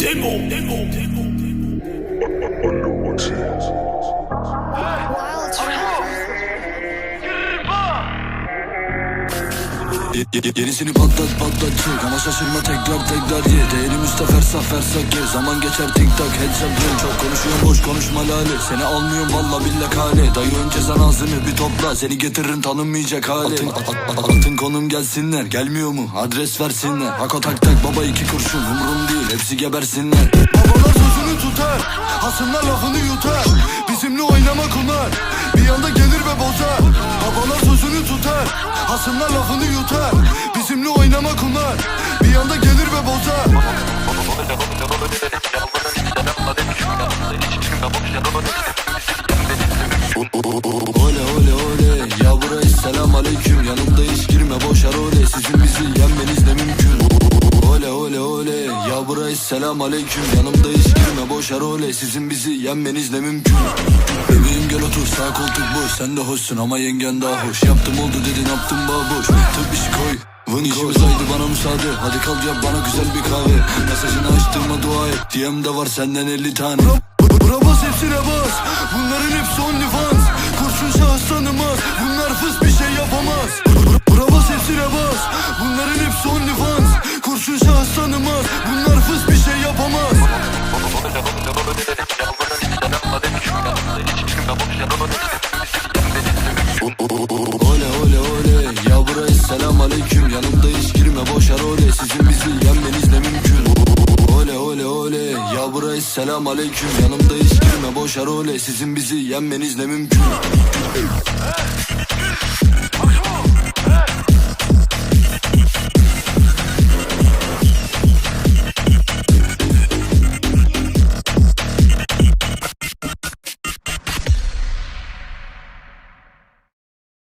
Demo, demo, demo, Yenisini patlat patlat çık Ama şaşırma tekrar tekrar ye. Değerim üstte fersah fersah gir Zaman geçer tik tak headshot drill Çok konuşuyorum boş konuşma lale. Seni almıyorum valla billa kale. Dayı önce sen ağzını bir topla. Seni getiririm tanınmayacak hale. Atın, at- at- atın konum gelsinler. Gelmiyor mu? Adres versinler. Hako tak tak baba iki kurşun. Umrum değil hepsi gebersinler. Babalar sözünü tutar. Hasımlar lafını yutar. Bizimle oynama kunar. Bir anda gelir ve bozar. Babalar sözünü Hasımlar lafını yutar Bizimle oynama kunar Bir anda gelir ve bozar. Ole ole ole. Ya buraya selam aleyküm. Yanımda hiç girme boş role Sizin bizi yenmeniz ya buraya selam aleyküm Yanımda hiç girme boş role Sizin bizi yenmeniz de mümkün. Bebeğim gel otur sağ koltuk boş. Sen de hoşsun ama yengen daha hoş. Yaptım oldu dedin yaptım baboş Tıp iş koy. Vın İşimiz haydi bana müsaade. Hadi kal yap bana güzel bir kahve. Mesajını açtığıma dua et. DM'de var senden 50 tane. Bura bas hepsine bas? Bunların hepsi OnlyFans. Kurşun şahıs tanımaz. Bunlar fıs bir şey yapamaz. Bura bas hepsine bas? Bunların hepsi OnlyFans Ole ole ole. Ya buraya selam aleyküm Yanımda hiç girme boş role. Sizin bizi yenmeniz de mümkün? Ole ole ole. Ya buraya selam aleyküm Yanımda hiç girme boş role. Sizin bizi yenmeniz de mümkün